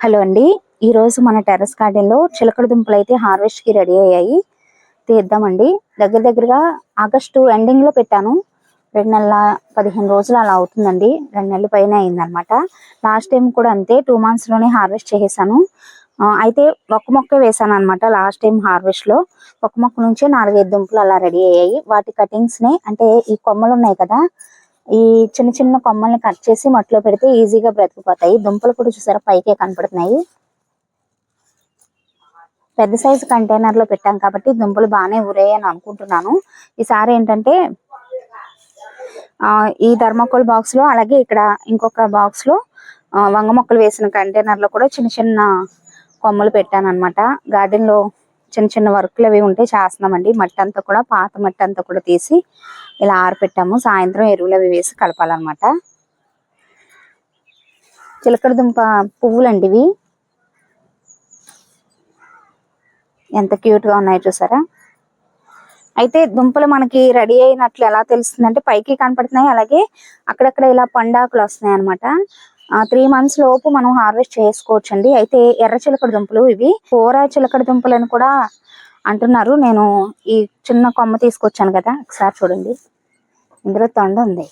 Hello అండి. ఈ రోజు మన టెర్రస్ గార్డెన్లో చిలకడ దుంపలు అయితే హార్వెస్ట్కి రెడీ అయ్యాయి. తీద్దామండి. దగ్గర దగ్గరగా ఆగస్టు ఎండింగ్లో పెట్టాను. రెండు నెలల పదిహేను రోజులు అలా అవుతుందండి. రెండు నెలల పైన అయిందనమాట లాస్ట్ టైం కూడా అంతే టూ మంత్స్లోనే హార్వెస్ట్ చేసేసాను. అయితే ఒక మొక్క వేసాను అనమాట లాస్ట్ టైం హార్వెస్ట్లో. ఒక మొక్క నుంచి నాలుగైదు దుంపలు అలా రెడీ అయ్యాయి. వాటి కటింగ్స్ని అంటే ఈ కొమ్మలు ఉన్నాయి కదా ఈ చిన్న చిన్న కొమ్మల్ని కట్ చేసి మట్టిలో పెడితే ఈజీగా బ్రతికిపోతాయి. దుంపలు కూడా చూసారా? పైకే కనపడుతున్నాయి. పెద్ద సైజు కంటైనర్లో పెట్టాం కాబట్టి దుంపలు బాగానే ఊరాయి అని అనుకుంటున్నాను. ఈసారి ఏంటంటే ఆ ఈ ధర్మకోల్ బాక్స్లో అలాగే ఇక్కడ ఇంకొక బాక్స్లో వంగ మొక్కలు వేసిన కంటైనర్లో కూడా చిన్న చిన్న కొమ్మలు పెట్టాను అనమాట గార్డెన్లో చిన్న చిన్న వర్క్లు అవి ఉంటే చేస్తున్నామండి. మట్టి అంతా కూడా పాత మట్టి అంతా కూడా తీసి ఇలా ఆరపెట్టాము. సాయంత్రం ఎరువులు అవి వేసి కలపాలన్నమాట. చిలకడ దుంప పువ్వులండి ఇవి. ఎంత క్యూట్గా ఉన్నాయో చూసారా? అయితే దుంపలు మనకి రెడీ అయినట్లు ఎలా తెలుస్తుంది అంటే పైకి కనపడుతున్నాయి. అలాగే అక్కడక్కడ ఇలా పండాకులు వస్తున్నాయి అనమాట త్రీ మంత్స్ లోపు మనం హార్వెస్ట్ చేసుకోవచ్చు అండి అయితే ఎర్ర చిలకడ దుంపలు ఇవి. కూర చిలకడ దుంపలు అని కూడా అంటున్నారు. నేను ఈ చిన్న కొమ్మ తీసుకొచ్చాను కదా ఒకసారి చూడండి. ఇందులో తొండ ఉంది.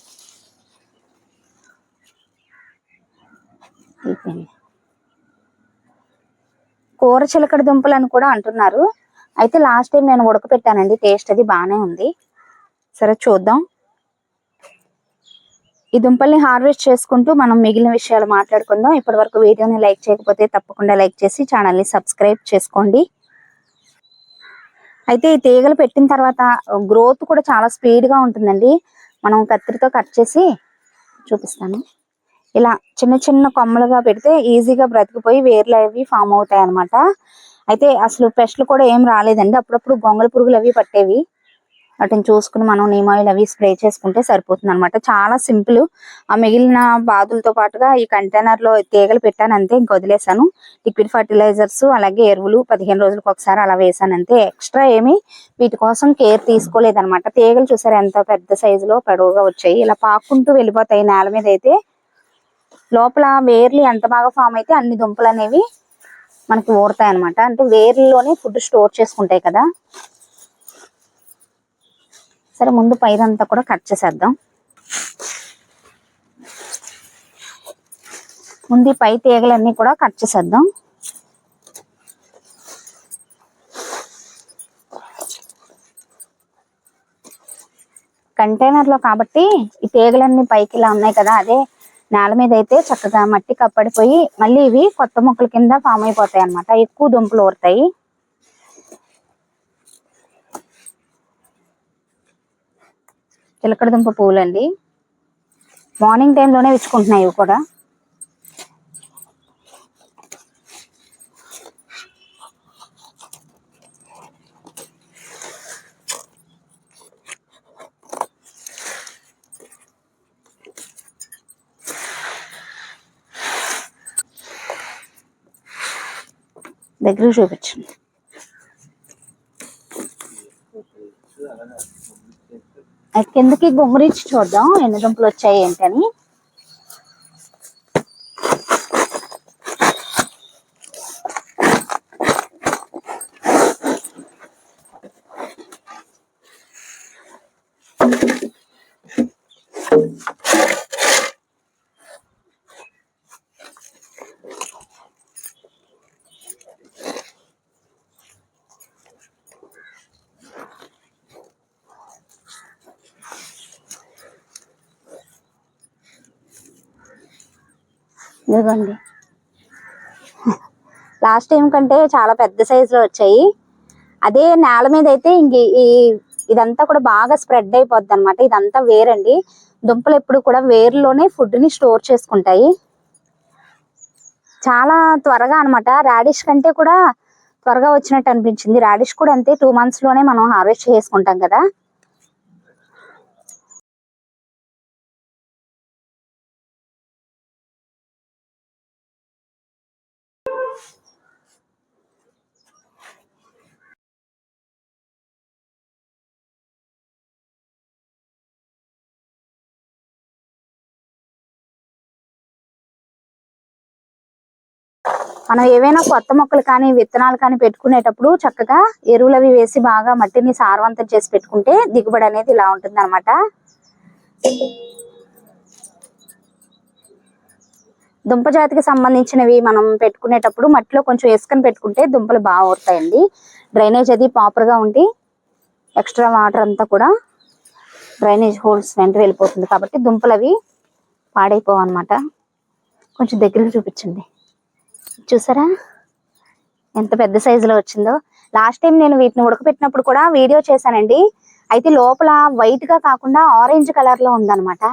కూర చిలకడ దుంపలు అని కూడా అంటున్నారు. అయితే లాస్ట్ టైం నేను ఉడకపెట్టానండి టేస్ట్ అది బాగానే ఉంది. సరే చూద్దాం. ఈ దుంపల్ని హార్వెస్ట్ చేసుకుంటూ మనం మిగిలిన విషయాలు మాట్లాడుకుందాం. ఇప్పటి వరకు వీడియోని లైక్ చేయకపోతే తప్పకుండా లైక్ చేసి ఛానల్ని సబ్స్క్రైబ్ చేసుకోండి. అయితే ఈ తీగలు పెట్టిన తర్వాత గ్రోత్ కూడా చాలా స్పీడ్గా ఉంటుందండి. మనం కత్తిరితో కట్ చేసి చూపిస్తాను. ఇలా చిన్న చిన్న కొమ్మలుగా పెడితే ఈజీగా బ్రతికిపోయి వేర్లు అవి ఫామ్ అవుతాయి అన్నమాట అయితే అసలు పెస్ట్లు కూడా ఏం రాలేదండి. అప్పుడప్పుడు గొంగళ పురుగులు అవి పట్టేవి. వాటిని చూసుకుని మనం నీమ్ ఆయిల్ అవి స్ప్రే చేసుకుంటే సరిపోతుంది అనమాట చాలా సింపుల్. ఆ మిగిలిన బాధలతో పాటుగా ఈ కంటైనర్లో తీగలు పెట్టాను అంతే ఇంక వదిలేసాను లిక్విడ్ ఫర్టిలైజర్స్ అలాగే ఎరువులు పదిహేను రోజులకు ఒకసారి అలా వేసాను అంతే. ఎక్స్ట్రా ఏమి వీటి కోసం కేర్ తీసుకోలేదనమాట తీగలు చూసారు ఎంత పెద్ద సైజులో పొడవుగా వచ్చాయి. ఇలా పాక్కుంటూ వెళ్ళిపోతాయి నేల మీద అయితే. లోపల వేర్లు ఎంత బాగా ఫామ్ అయితే అన్ని దుంపలు అనేవి మనకి ఊరుతాయి అనమాట అంటే వేర్లలోనే ఫుడ్ స్టోర్ చేసుకుంటాయి కదా. సరే ముందు పైరంతా కూడా కట్ చేసేద్దాం. ముందు పై తీగలన్నీ కూడా కట్ చేసేద్దాం. కంటైనర్లో కాబట్టి ఈ తీగలన్నీ పైకి ఇలా ఉన్నాయి కదా అదే నేల మీద అయితే చక్కగా మట్టి కప్పడిపోయి మళ్ళీ ఇవి కొత్త మొక్కల కింద ఫామ్ అయిపోతాయి అన్నమాట ఎక్కువ దుంపలు ఊరుతాయి. చిలకడ దుంప పువ్వులండి మార్నింగ్ టైంలోనే విచ్చుకుంటున్నాయి ఇవి కూడా. దగ్గర చూపించండి. కిందకి గుమ్మరించి చూద్దాం ఎన్ని దుంపలు వచ్చాయి ఏంటని. ఇదిగోండి. లాస్ట్ టైం కంటే చాలా పెద్ద సైజులో వచ్చాయి. అదే నేల మీద అయితే ఇంక ఈ ఇదంతా కూడా బాగా స్ప్రెడ్ అయిపోద్ది అనమాట ఇదంతా వేరండి. దుంపలు ఎప్పుడు కూడా వేరులోనే ఫుడ్ని స్టోర్ చేసుకుంటాయి. చాలా త్వరగా అన్నమాట. రాడిష్ కంటే కూడా త్వరగా వచ్చినట్టు అనిపించింది. రాడిష్ కూడా అంతే టూ మంత్స్లోనే మనం హార్వెస్ట్ చేసుకుంటాం కదా. మనం ఏవైనా కొత్త మొక్కలు కానీ విత్తనాలు కానీ పెట్టుకునేటప్పుడు చక్కగా ఎరువులు అవి వేసి బాగా మట్టిని సారవంతం చేసి పెట్టుకుంటే దిగుబడి అనేది ఇలా ఉంటుంది అనమాట దుంప జాతికి సంబంధించినవి మనం పెట్టుకునేటప్పుడు మట్టిలో కొంచెం వేసుకొని పెట్టుకుంటే దుంపలు బాగా ఊరుతాయండి. డ్రైనేజ్ అది ప్రాపర్గా ఉండి ఎక్స్ట్రా వాటర్ అంతా కూడా డ్రైనేజ్ హోల్స్ వెంట వెళ్ళిపోతుంది కాబట్టి దుంపలు అవి పాడైపోవన్నమాట. కొంచెం దగ్గరకు చూపించండి. చూసారా? ఎంత పెద్ద సైజులో వచ్చిందో. లాస్ట్ టైం నేను వీటిని ఉడకపెట్టినప్పుడు కూడా వీడియో చేశానండి. అయితే లోపల వైట్గా కాకుండా ఆరెంజ్ కలర్లో ఉందన్నమాట.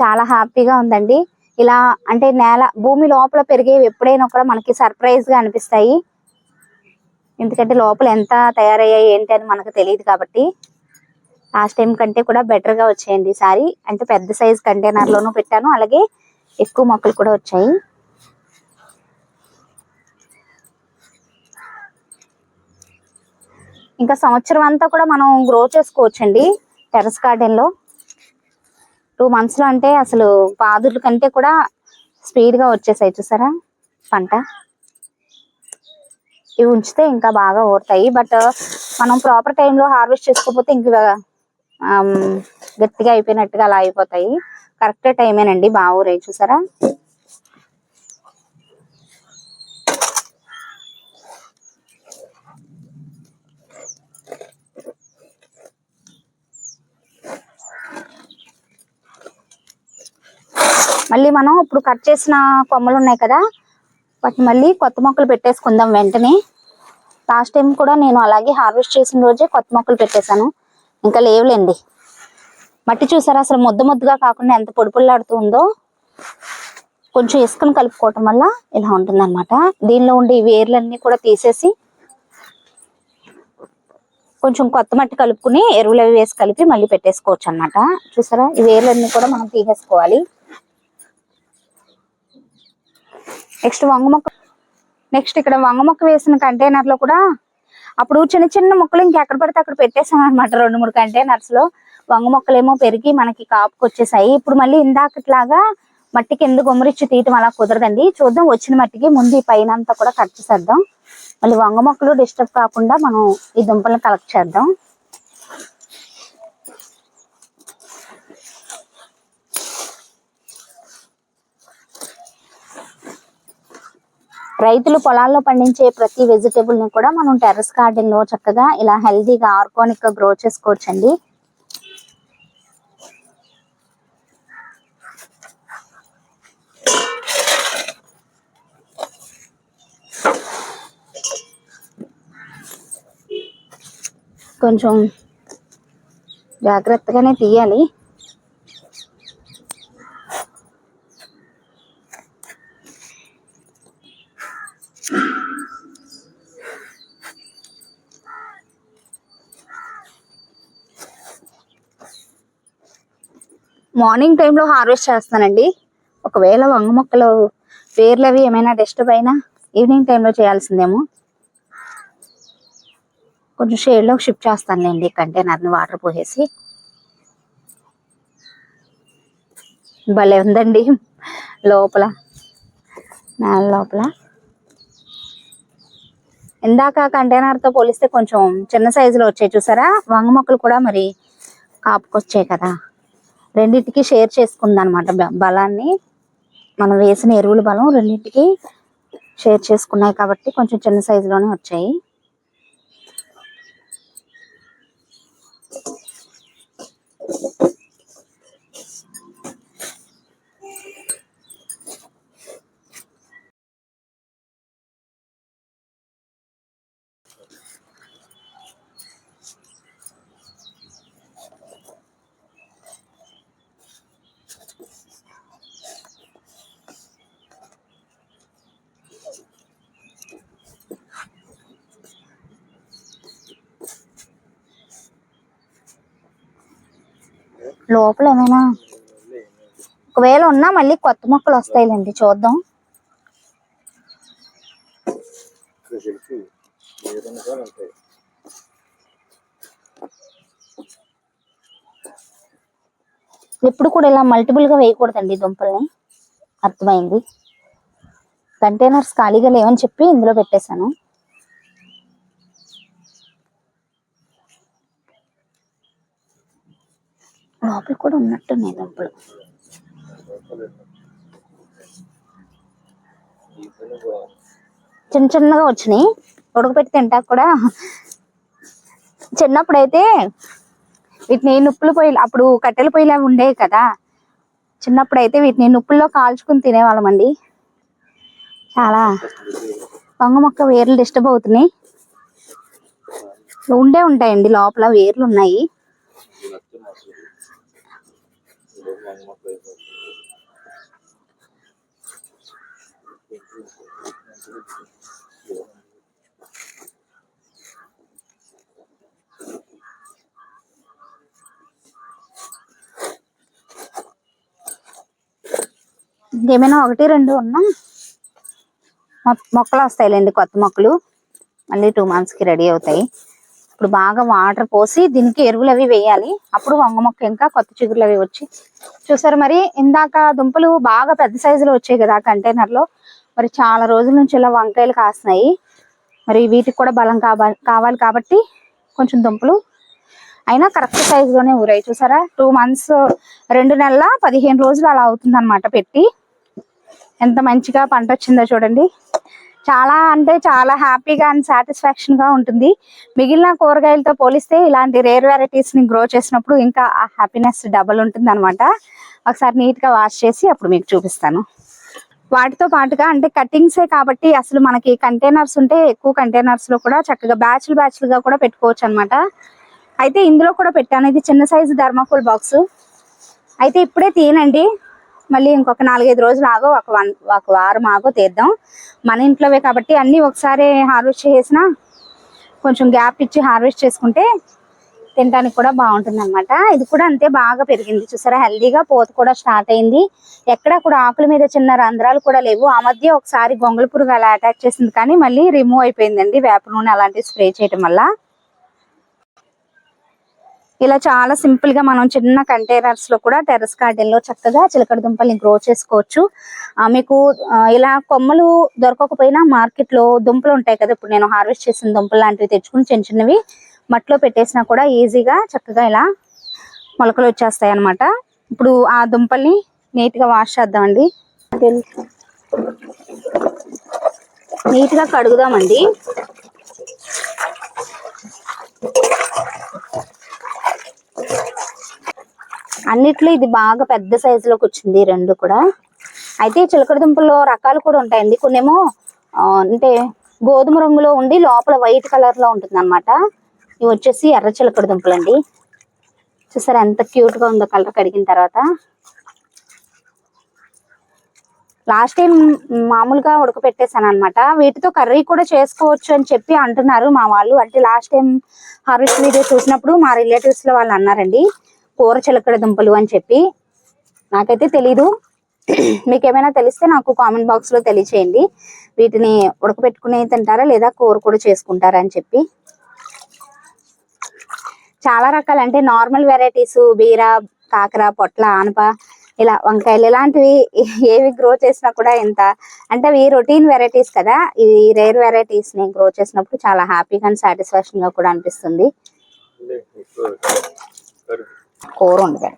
చాలా హ్యాపీగా ఉందండి. ఇలా అంటే నేల భూమి లోపల పెరిగేవి ఎప్పుడైనా కూడా మనకి సర్ప్రైజ్గా అనిపిస్తాయి. ఎందుకంటే లోపల ఎంత తయారయ్యాయి ఏంటి అని మనకు తెలియదు కాబట్టి. లాస్ట్ టైం కంటే కూడా బెటర్గా వచ్చాయండి ఈసారి అంటే పెద్ద సైజ్ కంటైనర్లోనూ పెట్టాను. అలాగే ఎక్కువ మొక్కలు కూడా వచ్చాయి. ఇంకా సంవత్సరం అంతా కూడా మనం గ్రో చేసుకోవచ్చండి టెర్రస్ గార్డెన్లో. టూ మంత్స్లో అంటే అసలు పాదుల కంటే కూడా స్పీడ్గా వచ్చేసాయి చూసారా? పంట. ఇవి ఉంచితే ఇంకా బాగా ఊరుతాయి. బట్ మనం ప్రాపర్ టైంలో హార్వెస్ట్ చేసుకోకపోతే ఇంకా గట్టిగా అయిపోయినట్టుగా అలా అయిపోతాయి. కరెక్ట్ టైమేనండి బాగా ఊరాయి చూసారా? మళ్ళీ మనం ఇప్పుడు కట్ చేసిన కొమ్మలు ఉన్నాయి కదా వాటిని మళ్ళీ కొత్త మొక్కలు పెట్టేసుకుందాం వెంటనే. లాస్ట్ టైం కూడా నేను అలాగే హార్వెస్ట్ చేసిన రోజే కొత్త మొక్కలు పెట్టేశాను. ఇంకా లేవులేండి. మట్టి చూసారా? అసలు ముద్ద ముద్దగా కాకుండా ఎంత పొడి ఉందో. కొంచెం ఇసుకను కలుపుకోవటం వల్ల ఇలా ఉంటుందన్నమాట. దీనిలో ఉండే ఈ వేర్లన్నీ కూడా తీసేసి కొంచెం కొత్త మట్టి కలుపుకుని ఎరువులు అవి వేసి కలిపి మళ్ళీ పెట్టేసుకోవచ్చు అన్నమాట చూసారా? ఈ వేర్లన్నీ కూడా మనం తీసేసుకోవాలి. నెక్స్ట్ వంగ మొక్క నెక్స్ట్ ఇక్కడ వంగ మొక్క వేసిన కంటైనర్లో కూడా అప్పుడు చిన్న చిన్న మొక్కలు ఇంకెక్కడ పడితే అక్కడ పెట్టేసాం అనమాట రెండు మూడు కంటైనర్స్లో వంగ మొక్కలేమో పెరిగి మనకి కాపుకి వచ్చేసాయి. ఇప్పుడు మళ్ళీ ఇందాకట్లాగా మట్టి కింద గుమ్మరిచ్చి తీయటం అలా కుదరదండి. చూద్దాం వచ్చిన మట్టికి ముందు ఈ పైన అంతా కూడా కట్ చేసేద్దాం. మళ్ళీ వంగ మొక్కలు డిస్టర్బ్ కాకుండా మనం ఈ దుంపలను కలెక్ట్ చేద్దాం. రైతులు పొలాల్లో పండించే ప్రతి వెజిటేబుల్ని కూడా మనం టెర్రస్ గార్డెన్లో చక్కగా ఇలా హెల్దీగా ఆర్గానిక్గా గ్రో చేసుకోవచ్చండి. కొంచెం జాగ్రత్తగానే తీయాలి. మార్నింగ్ టైంలో హార్వెస్ట్ చేస్తానండి. ఒకవేళ వంగ మొక్కలు వేర్లు అవి ఏమైనా డిస్టర్బ్ అయినా ఈవినింగ్ టైంలో చేయాల్సిందేమో. కొంచెం షేడ్లో షిఫ్ట్ చేస్తానులేండి కంటైనర్ని వాటర్ పోసేసి. భలే ఉందండి. లోపల నేల లోపల. ఇందాక కంటైనర్తో పోలిస్తే కొంచెం చిన్న సైజులో వచ్చాయి చూసారా? వంగ మొక్కలు కూడా మరి కాపుకొచ్చాయి కదా. రెండింటికి షేర్ చేసుకుంది అనమాట బలాన్ని. మనం వేసిన ఎరువుల బలం రెండింటికి షేర్ చేసుకున్నాయి కాబట్టి కొంచెం చిన్న సైజులోనే వచ్చాయి. లోపల ఏమైనా ఒకవేళ ఉన్నా మళ్ళీ కొత్త మొక్కలు వస్తాయిలేండి చూద్దాం. ఎప్పుడు కూడా ఇలా మల్టిపుల్గా వేయకూడదండి దుంపల్ని. అర్థమైంది? కంటైనర్స్ ఖాళీగా లేవని చెప్పి ఇందులో పెట్టేశాను. లోపల కూడా ఉన్నట్టున్నాయి దుంపలు చిన్న చిన్నగా వచ్చినాయి. ఉడకపెట్టి తింటా కూడా. చిన్నప్పుడైతే వీటిని నుప్పులు పొయ్యి అప్పుడు కట్టెల పొయ్యిలా ఉండేవి కదా. చిన్నప్పుడైతే వీటిని నుప్పుల్లో కాల్చుకుని తినేవాళ్ళమండి చాలా వంగ మొక్క వేర్లు డిస్టర్బ్ అవుతున్నాయి. ఉండే ఉంటాయండి లోపల వేర్లు ఉన్నాయి. ఇంకేమైనా ఒకటి రెండు ఉన్నా మొక్కలు వస్తాయిలేండి కొత్త మొక్కలు. మళ్ళీ టూ మంత్స్కి రెడీ అవుతాయి. ఇప్పుడు బాగా వాటర్ పోసి దీనికి ఎరువులు అవి వేయాలి. అప్పుడు వంగ మొక్క ఇంకా కొత్త చిగురులు అవి వచ్చి చూసారు మరి ఇందాక దుంపలు బాగా పెద్ద సైజులో వచ్చాయి కదా కంటైనర్లో. మరి చాలా రోజుల నుంచి ఇలా వంకాయలు కాస్తున్నాయి. మరి వీటికి కూడా బలం కావాలి కావాలి కాబట్టి కొంచెం దుంపలు అయినా కరెక్ట్ సైజ్లోనే ఊరాయి. చూసారా? టూ మంత్స్ రెండు నెలల పదిహేను రోజులు అలా అవుతుంది పెట్టి. ఎంత మంచిగా పంట వచ్చిందో చూడండి. చాలా అంటే చాలా హ్యాపీగా అండ్ సాటిస్ఫాక్షన్గా ఉంటుంది. మిగిలిన కూరగాయలతో పోలిస్తే ఇలాంటి రేర్ వెరైటీస్ని గ్రో చేసినప్పుడు ఇంకా ఆ హ్యాపీనెస్ డబల్ ఉంటుంది అనమాట ఒకసారి నీట్గా వాష్ చేసి అప్పుడు మీకు చూపిస్తాను. వాటితో పాటుగా అంటే కటింగ్సే కాబట్టి అసలు మనకి కంటైనర్స్ ఉంటే ఎక్కువ కంటైనర్స్లో కూడా చక్కగా బ్యాచ్లు బ్యాచ్లుగా కూడా పెట్టుకోవచ్చు అన్నమాట. అయితే ఇందులో కూడా పెట్టాను. ఇది చిన్న సైజు ధర్మకోల్ బాక్స్ అయితే ఇప్పుడే తీనండి మళ్ళీ ఇంకొక నాలుగైదు రోజులు ఆగో ఒక వన్ ఒక వారం ఆగో తీద్దాం. మన ఇంట్లోవే కాబట్టి అన్నీ ఒకసారి హార్వెస్ట్ చేసినా కొంచెం గ్యాప్ ఇచ్చి హార్వెస్ట్ చేసుకుంటే తినడానికి కూడా బాగుంటుంది అనమాట ఇది కూడా అంతే బాగా పెరిగింది. చూసారా? హెల్దీగా పోత కూడా స్టార్ట్ అయింది. ఎక్కడ కూడా ఆకుల మీద చిన్న రంధ్రాలు కూడా లేవు. ఆ మధ్య ఒకసారి గొంగళ పురుగు అలా అటాక్ చేసింది కానీ మళ్ళీ రిమూవ్ అయిపోయిందండి వేప నూనె అలాంటివి స్ప్రే చేయటం వల్ల. ఇలా చాలా సింపుల్గా మనం చిన్న కంటైనర్స్లో కూడా టెర్రస్ గార్డెన్లో చక్కగా చిలకడ దుంపల్ని గ్రో చేసుకోవచ్చు. ఆ, మీకు ఇలా కొమ్మలు దొరకకపోయినా మార్కెట్లో దుంపలు ఉంటాయి కదా ఇప్పుడు నేను హార్వెస్ట్ చేసిన దుంపలు లాంటివి తెచ్చుకుని చిన్న చిన్నవి మట్టిలో పెట్టేసినా కూడా ఈజీగా చక్కగా ఇలా మొలకలు వచ్చేస్తాయి అన్నమాట. ఇప్పుడు ఆ దుంపల్ని నీట్గా వాష్ చేద్దామండి. నీట్గా కడుగుదామండి. అన్నిట్లో ఇది బాగా పెద్ద సైజులోకి వచ్చింది రెండు కూడా. అయితే చిలకడ దుంపల్లో రకాలు కూడా ఉంటాయండి. కొన్నేమో అంటే గోధుమ రంగులో ఉండి లోపల వైట్ కలర్లో ఉంటుంది అనమాట ఇవి వచ్చేసి ఎర్ర చిలకడ దుంపలండి చూసారా ఎంత క్యూట్గా ఉందో కలర్ కడిగిన తర్వాత. లాస్ట్ టైం మామూలుగా ఉడకపెట్టేసాను అనమాట వీటితో కర్రీ కూడా చేసుకోవచ్చు అని చెప్పి అంటున్నారు మా వాళ్ళు. అంటే లాస్ట్ టైం హార్వెస్ట్ వీడియో చూసినప్పుడు మా రిలేటివ్స్లో వాళ్ళు అన్నారండి కూర చిలకడ దుంపలు అని చెప్పి. నాకైతే తెలీదు. మీకు ఏమైనా తెలిస్తే నాకు కామెంట్ బాక్స్లో తెలియచేయండి. వీటిని ఉడకపెట్టుకుని తింటారా లేదా కూర కూడా చేసుకుంటారా అని చెప్పి. చాలా రకాలు. అంటే నార్మల్ వెరైటీస్ బీర కాకర పొట్ల ఆనప ఇలా వంకాయలు ఇలాంటివి ఏవి గ్రో చేసినా కూడా ఎంత అంటే అవి రొటీన్ వెరైటీస్ కదా ఇవి రేర్ వెరైటీస్ని గ్రో చేసినప్పుడు చాలా హ్యాపీగా అండ్ సాటిస్ఫాక్షన్గా కూడా అనిపిస్తుంది. కూర ఉండదు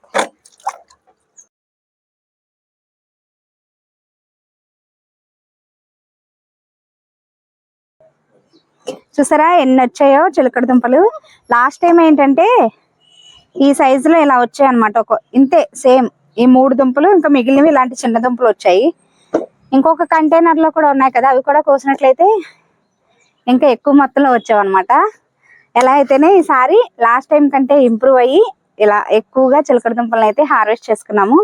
చూసారా ఎన్ని వచ్చాయో చిలకడ దుంపలు? లాస్ట్ టైం ఏంటంటే ఈ సైజు లో ఇలా వచ్చాయి అనమాట ఒక ఇంతే సేమ్ ఈ మూడు దుంపలు ఇంకా మిగిలినవి ఇలాంటి చిన్న దుంపలు వచ్చాయి. ఇంకొక కంటైనర్లో కూడా ఉన్నాయి కదా అవి కూడా కోసినట్లయితే ఇంకా ఎక్కువ మొత్తంలో వచ్చావన్నమాట. ఎలా అయితేనే ఈసారి లాస్ట్ టైం కంటే ఇంప్రూవ్ అయ్యి ఇలా ఎక్కువగా చిలకడ దుంపలను అయితే హార్వెస్ట్ చేసుకున్నాము.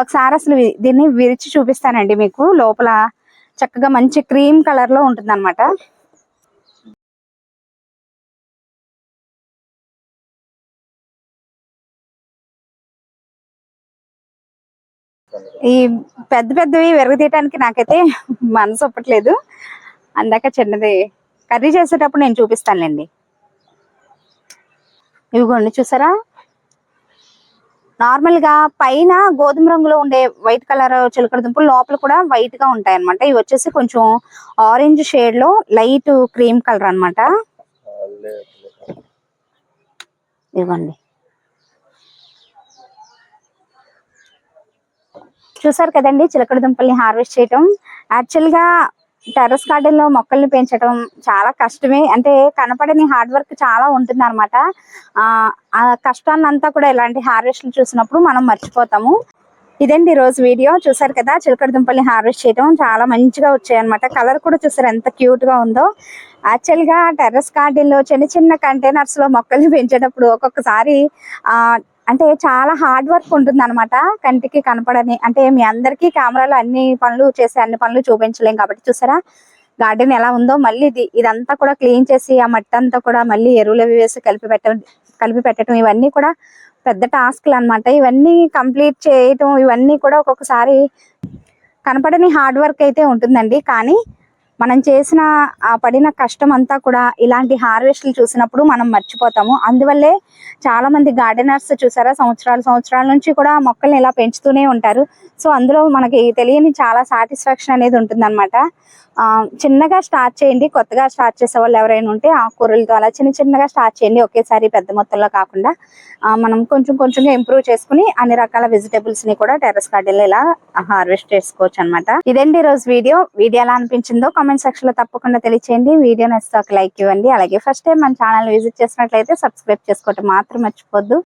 ఒకసారి అసలు దీన్ని విరిచి చూపిస్తానండి మీకు. లోపల చక్కగా మంచి క్రీమ్ కలర్లో అనమాట ఈ పెద్ద పెద్దవి విరగతీయటానికి నాకైతే మనసు ఒప్పట్లేదు. అందాక చిన్నది. కర్రీ చేసేటప్పుడు నేను చూపిస్తానులేండి. ఇవిగోండి చూసారా? నార్మల్గా పైన గోధుమ రంగులో ఉండే వైట్ కలర్ చిలకడ దుంపలు లోపల కూడా వైట్గా ఉంటాయి అనమాట ఇవి వచ్చేసి కొంచెం ఆరెంజ్ షేడ్లో లైట్ క్రీమ్ కలర్ అన్నమాట. అల్లే ఇవ్వండి చూసారు కదండి చిలకడ దుంపల్ని హార్వెస్ట్ చేయటం. యాక్చువల్గా టెర్రస్ గార్డెన్లో మొక్కల్ని పెంచడం చాలా కష్టమే. అంటే కనపడని హార్డ్ వర్క్ చాలా ఉంటుంది అనమాట ఆ కష్టాన్ని అంతా కూడా ఇలాంటి హార్వెస్ట్లు చూసినప్పుడు మనం మర్చిపోతాము. ఇదండి ఈ రోజు వీడియో. చూసారు కదా చిలకడ దుంపల్ని హార్వెస్ట్ చేయడం చాలా మంచిగా వచ్చాయన్నమాట. కలర్ కూడా చూసారు ఎంత క్యూట్గా ఉందో. యాక్చువల్గా టెర్రస్ గార్డెన్లో చిన్న చిన్న కంటైనర్స్లో మొక్కల్ని పెంచేటప్పుడు ఒక్కొక్కసారి ఆ అంటే చాలా హార్డ్ వర్క్ ఉంటుంది అనమాట కంటికి కనపడని అంటే మీ అందరికీ కెమెరాలో అన్ని పనులు చేసి అన్ని పనులు చూపించలేం కాబట్టి చూసారా? గార్డెన్ ఎలా ఉందో మళ్ళీ ఇది ఇదంతా కూడా క్లీన్ చేసి ఆ మట్టి అంతా కూడా మళ్ళీ ఎరువులు అవి వేసి కలిపి పెట్టడం కలిపి పెట్టడం ఇవన్నీ కూడా పెద్ద టాస్క్లు అన్నమాట. ఇవన్నీ కంప్లీట్ చేయటం ఇవన్నీ కూడా ఒక్కొక్కసారి కనపడని హార్డ్ వర్క్ అయితే ఉంటుందండి. కానీ మనం చేసిన పడిన కష్టం అంతా కూడా ఇలాంటి హార్వెస్ట్లు చూసినప్పుడు మనం మర్చిపోతాము. అందువల్లే చాలా మంది గార్డెనర్స్ చూసారా? సంవత్సరాలు సంవత్సరాల నుంచి కూడా మొక్కల్ని ఇలా పెంచుతూనే ఉంటారు. సో అందులో మనకి తెలియని చాలా సాటిస్ఫాక్షన్ అనేది ఉంటుందన్నమాట. ఆ చిన్నగా స్టార్ట్ చేయండి. కొత్తగా స్టార్ట్ చేసే వాళ్ళు ఎవరైనా ఉంటే ఆకుకూరలతో అలా చిన్న చిన్నగా స్టార్ట్ చేయండి. ఒకేసారి పెద్ద మొత్తంలో కాకుండా మనం కొంచెం కొంచెంగా ఇంప్రూవ్ చేసుకుని అన్ని రకాల వెజిటేబుల్స్ని కూడా టెర్రస్ గార్డెన్లో ఇలా హార్వెస్ట్ చేసుకోవచ్చు అనమాట ఇదండి రోజు వీడియో. వీడియో ఎలా అనిపించిందో కామెంట్ సెక్షన్లో తప్పకుండా తెలియచేయండి. వీడియో నచ్చితే ఒక లైక్ ఇవ్వండి. అలాగే ఫస్ట్ టైం మన ఛానల్ విజిట్ చేసినట్లయితే సబ్స్క్రైబ్ చేసుకోవటం మాత్రం మర్చిపోద్దు.